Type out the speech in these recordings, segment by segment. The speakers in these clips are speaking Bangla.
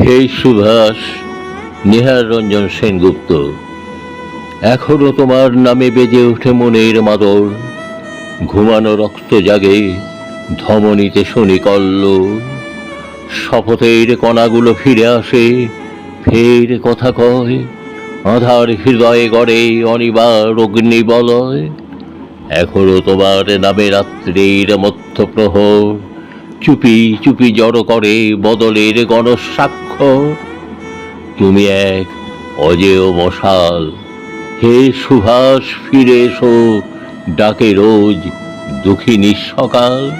হে সুভাষ, নিহার রঞ্জন সেনগুপ্ত, এখনও তোমার নামে বেজে ওঠে মনের মাদর। ঘুমানো রক্ত জাগে, ধমনীতে শুনি কল্ল শপথের কণাগুলো ফিরে আসে, ফের কথা কয়, আধার হৃদয়ে গড়ে অনিবার অগ্নিবলয়। এখনও তোমার নামে রাত্রির মধ্য প্রহর চুপি চুপি জড়ো করে বদলের গণসাক্ষ্য। তুমি এক অজেয় মশাল। হে সুভাষ, ফিরে এসো ডাকে রোজ দুঃখিনী সকাল।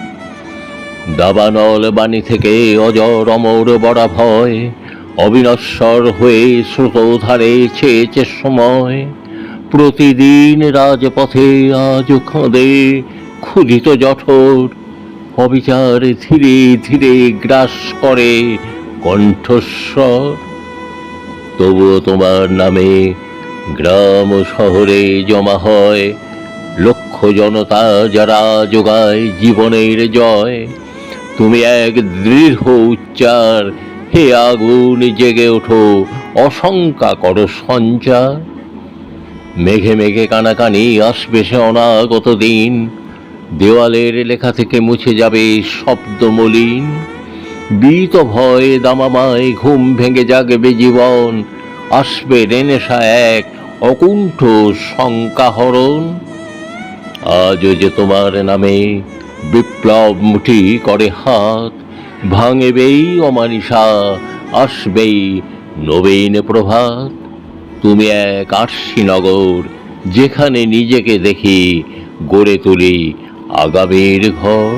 দাবানল বাণী থেকে অজর অমর বড়া ভয়, অবিনশ্বর হয়ে স্রোতধারে চেয়েছে সময়। প্রতিদিন রাজপথে আজ খোঁদে ক্ষুধিত জঠর অবিচার ধীরে ধীরে গ্রাস করে কণ্ঠস্বর। তবুও তোমার নামে গ্রাম শহরে জমা হয়। লক্ষ জনতা যারা যোগায় জীবনের জয়। তুমি এক দৃঢ় উচ্চার, হে আগুন জেগে ওঠো, অশঙ্কা করো সঞ্চার। মেঘে মেঘে কানাকানি আসবে সে অনাগত দিন। দেওয়ালের লেখা থেকে মুছে যাবে শব্দ মলিন বিত ভয়ে দামামায় ঘুম ভেঙে জাগবে জীবন, আসবে রেনেশা এক অকুণ্ঠ শঙ্কাহরণ। আজও যে তোমার নামে বিপ্লব মুঠি করে হাত, ভাঙেবেই অমানিসা, আসবেই নবীন প্রভাত। তুমি এক আরশিনগর যেখানে নিজেকে দেখি গড়ে তুলি আগামীর ঘর